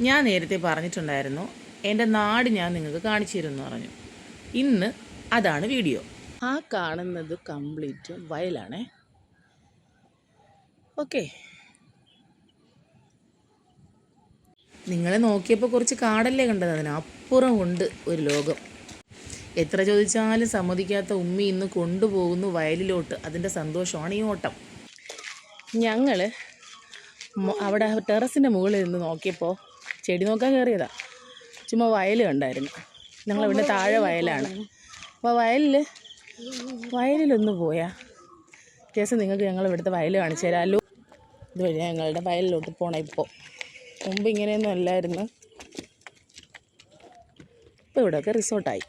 ഞാൻ നേരത്തെ പറഞ്ഞിട്ടുണ്ടായിരുന്നു എന്റെ നാട് ഞാൻ നിങ്ങൾക്ക് കാണിച്ചു തരുമെന്ന് പറഞ്ഞു. ഇന്ന് അതാണ് വീഡിയോ. ആ കാണുന്നത് കംപ്ലീറ്റ് വയലാണേ. ഓക്കെ. നിങ്ങളെ നോക്കിയപ്പോൾ കുറച്ച് കാടല്ലേ കണ്ടത്? അതിനപ്പുറം ഉണ്ട് ഒരു ലോകം. എത്ര ചോദിച്ചാലും സമ്മതിക്കാത്ത ഉമ്മി ഇന്ന് കൊണ്ടുപോകുന്നു വയലിലോട്ട്. അതിന്റെ സന്തോഷമാണ് ഈ ഓട്ടം. ഞങ്ങൾ അവിടെ ടെറസിന്റെ മുകളിൽ നിന്ന് നോക്കിയപ്പോൾ ചെടി നോക്കാൻ കയറിയതാ. ചുമ്മാ വയൽ കണ്ടായിരുന്നു. ഞങ്ങൾ ഇവിടെ താഴെ വയലാണ്. അപ്പോൾ വയലിൽ വയലിലൊന്ന് പോയാ. ജേസം നിങ്ങൾക്ക് ഞങ്ങൾ ഇവിടുത്തെ വയൽ കാണിച്ചു തരാമല്ലോ ഇതുവഴി ഞങ്ങളുടെ വയലിലോട്ട് പോണ ഇപ്പോൾ മുമ്പ് ഇങ്ങനെയൊന്നും അല്ലായിരുന്നു. ഇപ്പോൾ ഇവിടെയൊക്കെ റിസോർട്ടായി.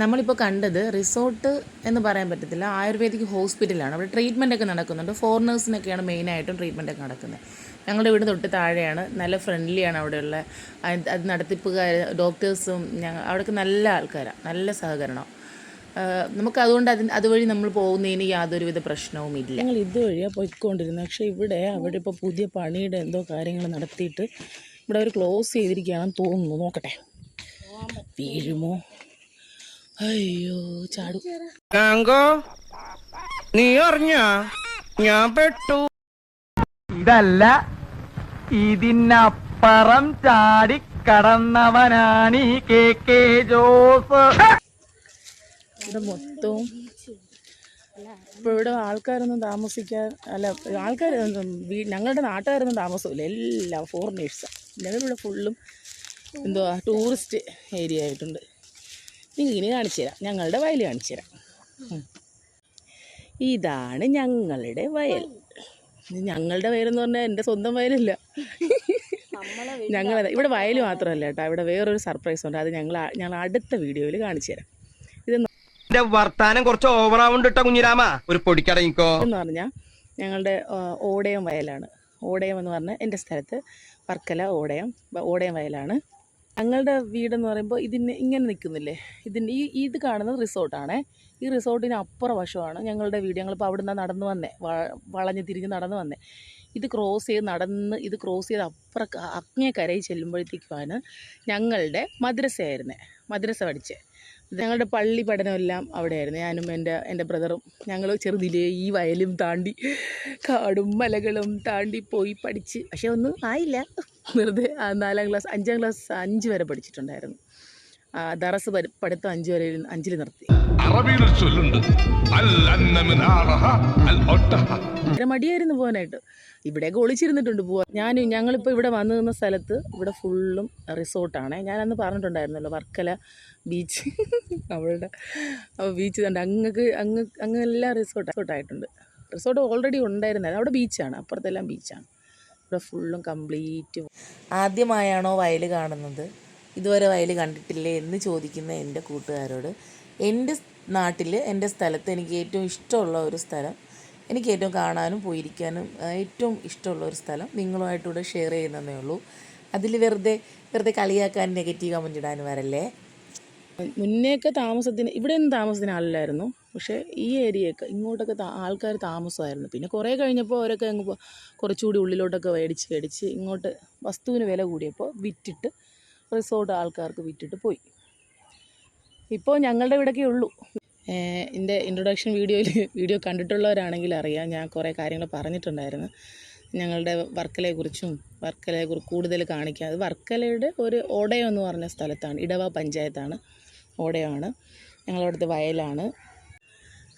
നമ്മളിപ്പോൾ കണ്ടത് റിസോർട്ട് എന്ന് പറയാൻ പറ്റത്തില്ല. ആയുർവേദിക് ഹോസ്പിറ്റലാണ്. അവിടെ ട്രീറ്റ്മെന്റ് ഒക്കെ നടക്കുന്നുണ്ട്. ഫോറിനേഴ്സിനൊക്കെയാണ് മെയിനായിട്ടും ട്രീറ്റ്മെന്റ് ഒക്കെ നടക്കുന്നത്. ഞങ്ങളുടെ വീട് തൊട്ട് താഴെയാണ്. നല്ല ഫ്രണ്ട്ലിയാണ് അവിടെയുള്ള. അത് നടത്തിപ്പുകാർ ഡോക്ടേഴ്സും ഞങ്ങൾ അവിടെയൊക്കെ നല്ല ആൾക്കാരാണ് നല്ല സഹകരണം. നമുക്ക് അതുകൊണ്ട് അതിന് അതുവഴി നമ്മൾ പോകുന്നതിന് യാതൊരുവിധ പ്രശ്നവും ഇല്ല. ഞങ്ങൾ ഇതുവഴിയാണ് പോയിക്കൊണ്ടിരുന്നത്. പക്ഷേ ഇവിടെ അവിടെ ഇപ്പോൾ പുതിയ പണിയുടെ എന്തോ കാര്യങ്ങൾ നടത്തിയിട്ട് ഇവിടെ അവർ ക്ലോസ് ചെയ്തിരിക്കുകയാണെന്ന് തോന്നുന്നു. നോക്കട്ടെ. വീഴുമോ? അയ്യോ ചാടു. കാങ്കോ നീ അറിഞ്ഞ? ഞാൻ പെട്ടു. ഇതല്ല ഇതിനപ്പുറം ചാടി കടന്നവനാണ് ഈ കെ കെ ജോസ് ഇവിടെ മൊത്തവും ഇപ്പോൾ ഇവിടെ ആൾക്കാരൊന്നും താമസിക്കാൻ അല്ല ആൾക്കാർ ഞങ്ങളുടെ നാട്ടുകാരൊന്നും താമസമില്ല. എല്ലാം ഫോറിനേഴ്സാണ് ഞങ്ങളിവിടെ ഫുള്ളും എന്തുവാ ടൂറിസ്റ്റ് ഏരിയ ആയിട്ടുണ്ട്. ഇനി കാണിച്ചു തരാം. ഞങ്ങളുടെ വയൽ കാണിച്ചു തരാം. ഇതാണ് ഞങ്ങളുടെ വയൽ. ഞങ്ങളുടെ എന്ന് പറഞ്ഞാൽ എന്റെ സ്വന്തം വയലല്ല. ഞങ്ങളത്. ഇവിടെ വയൽ മാത്രമല്ല കേട്ടോ. ഇവിടെ വേറൊരു സർപ്രൈസ് ഉണ്ട്. അത് ഞങ്ങൾ ഞങ്ങൾ അടുത്ത വീഡിയോയിൽ കാണിച്ചു തരാം. ഇത് വർത്താനം കുറച്ച് ഓവറാവുണ്ട് കേട്ടോ കുഞ്ഞിരാമ. ഒരു പൊടിക്കടങ്ങിക്കോ എന്ന് പറഞ്ഞാൽ ഞങ്ങളുടെ ഓടയം വയലാണ്. ഓടയം എന്ന് പറഞ്ഞാൽ എന്റെ സ്ഥലത്ത് വർക്കല ഓടയം ഓടയം വയലാണ്. ഞങ്ങളുടെ വീടെന്ന് പറയുമ്പോൾ ഇതിന് ഇങ്ങനെ നിൽക്കുന്നില്ലേ ഇതിന് ഈ ഇത് കാണുന്നത് റിസോർട്ടാണേ. ഈ റിസോർട്ടിന് അപ്പുറ വശമാണ് ഞങ്ങളുടെ വീട്. ഞങ്ങളിപ്പോൾ അവിടെ നിന്ന് നടന്നു വന്നേ. വളഞ്ഞ് തിരിഞ്ഞ് നടന്നു വന്നേ. ഇത് ക്രോസ് ചെയ്ത് നടന്ന് ഇത് ക്രോസ് ചെയ്ത് അപ്പുറ അങ്ങേ കരയിൽ ചെല്ലുമ്പോഴത്തേക്കുമാണ് ഞങ്ങളുടെ മദ്രസയായിരുന്നേ. മദ്രസ പഠിച്ചേ. ഞങ്ങളുടെ പള്ളി പഠനമെല്ലാം അവിടെയായിരുന്നു. ഞാനും എന്റെ എന്റെ ബ്രദറും ഞങ്ങൾ ചെറുതിലേ ഈ വയലും താണ്ടി കാടും മലകളും താണ്ടി പോയി പഠിച്ച്. പക്ഷെ ഒന്നും ആയില്ല. വെറുതെ നാലാം ക്ലാസ് അഞ്ചാം ക്ലാസ് അഞ്ച് വരെ പഠിച്ചിട്ടുണ്ടായിരുന്നു. ദറസ് പഠിത്തം അഞ്ചു വരെ അഞ്ചിൽ നിർത്തി. അറബിയിൽ ചൊല്ലുണ്ട്. അൽ അന്ന മിൻ ആറഹ അൽ ഒട്ടഹ. ഭയങ്കര മടിയായിരുന്നു പോകാനായിട്ട്. ഇവിടെയൊക്കെ ഒളിച്ചിരുന്നിട്ടുണ്ട് പോവാൻ ഞാൻ ഞങ്ങളിപ്പോൾ ഇവിടെ വന്നു നിന്ന സ്ഥലത്ത് ഇവിടെ ഫുള്ളും റിസോർട്ടാണ്. ഞാൻ അന്ന് പറഞ്ഞിട്ടുണ്ടായിരുന്നല്ലോ വർക്കല ബീച്ച്. അവളുടെ അപ്പോൾ ബീച്ച് കണ്ട് അങ്ങക്ക് അങ്ങ് അങ്ങെല്ലാം റിസോർട്ട് റിസോർട്ടായിട്ടുണ്ട്. റിസോർട്ട് ഓൾറെഡി ഉണ്ടായിരുന്നല്ലോ അവിടെ ബീച്ചാണ് അപ്പുറത്തെല്ലാം ബീച്ചാണ്. ഇവിടെ ഫുള്ളും കംപ്ലീറ്റ്. ആദ്യമായാണോ വയൽ കാണുന്നത്? ഇതുവരെ വയൽ കണ്ടിട്ടില്ലേ എന്ന് ചോദിക്കുന്ന എന്റെ കൂട്ടുകാരോട് എന്റെ നാട്ടിൽ എന്റെ സ്ഥലത്ത് എനിക്ക് ഏറ്റവും ഇഷ്ടമുള്ള ഒരു സ്ഥലം എനിക്ക് ഏറ്റവും കാണാനും പോയിരിക്കാനും ഏറ്റവും ഇഷ്ടമുള്ള ഒരു സ്ഥലം നിങ്ങളുമായിട്ടൂടെ ഷെയർ ചെയ്യുന്നതേ ഉള്ളൂ. അതിൽ വെറുതെ വെറുതെ കളിയാക്കാൻ നെഗറ്റീവ് കമന്റ് ഇടാനും വരല്ലേ മുന്നേയൊക്കെ താമസത്തിന് ഇവിടെ ഒന്നും താമസത്തിന് ആളില്ലായിരുന്നു. പക്ഷേ ഈ ഏരിയയൊക്കെ ഇങ്ങോട്ടൊക്കെ ആൾക്കാർ താമസമായിരുന്നു. പിന്നെ കുറേ കഴിഞ്ഞപ്പോൾ അവരൊക്കെ അങ്ങ് കുറച്ചുകൂടി ഉള്ളിലോട്ടൊക്കെ മേടിച്ച് മേടിച്ച് ഇങ്ങോട്ട് വസ്തുവിന് വില കൂടിയപ്പോൾ വിറ്റിട്ട് റിസോർട്ട് ആൾക്കാർക്ക് വിറ്റിട്ട് പോയി. ഇപ്പോൾ ഞങ്ങളുടെ ഇവിടെയൊക്കെ ഉള്ളൂ. എന്റെ ഇൻട്രൊഡക്ഷൻ വീഡിയോയിൽ വീഡിയോ കണ്ടിട്ടുള്ളവരാണെങ്കിൽ അറിയാം ഞാൻ കുറേ കാര്യങ്ങൾ പറഞ്ഞിട്ടുണ്ടായിരുന്നു. ഞങ്ങളുടെ വർക്കലയെക്കുറിച്ചും വർക്കലയെ കൂടുതൽ കാണിക്കുക അത് വർക്കലയുടെ ഒരു ഓടയം എന്ന് പറഞ്ഞ സ്ഥലത്താണ് ഇടവ പഞ്ചായത്താണ്. ഓടയമാണ്. ഞങ്ങളവിടുത്തെ വയലാണ്.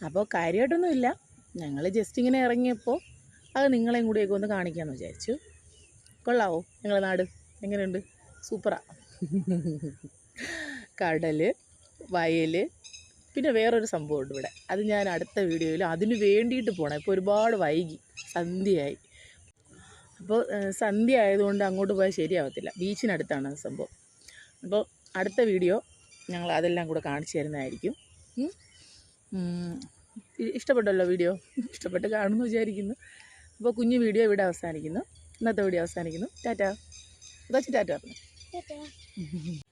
അപ്പോൾ കാര്യമായിട്ടൊന്നുമില്ല ഞങ്ങൾ ജസ്റ്റ് ഇങ്ങനെ ഇറങ്ങിയപ്പോൾ അത് നിങ്ങളെയും കൂടിയൊക്കെ ഒന്ന് കാണിക്കാമെന്ന് വിചാരിച്ചു. കൊള്ളാവോ? ഞങ്ങളുടെ നാട് എങ്ങനെയുണ്ട്? സൂപ്പറാ. കടൽ വയൽ പിന്നെ വേറൊരു സംഭവമുണ്ട് ഇവിടെ അത് ഞാൻ അടുത്ത വീഡിയോയിൽ അതിന് വേണ്ടിയിട്ട് പോകണം ഇപ്പോൾ ഒരുപാട് വൈകി സന്ധ്യയായി അപ്പോൾ സന്ധ്യ ആയതുകൊണ്ട് അങ്ങോട്ട് പോയാൽ ശരിയാവത്തില്ല ബീച്ചിനടുത്താണ് ആ സംഭവം അപ്പോൾ അടുത്ത വീഡിയോ ഞങ്ങൾ അതെല്ലാം കൂടെ കാണിച്ചു തരുന്നതായിരിക്കും ഇഷ്ടപ്പെട്ടല്ലോ വീഡിയോ ഇഷ്ടപ്പെട്ട് കാണുമെന്ന് വിചാരിക്കുന്നു അപ്പോൾ കുഞ്ഞു വീഡിയോ ഇവിടെ അവസാനിക്കുന്നു ഇന്നത്തെ വീഡിയോ അവസാനിക്കുന്നു ടാറ്റ ഉദാച്ചി ടാറ്റ പറഞ്ഞു 对走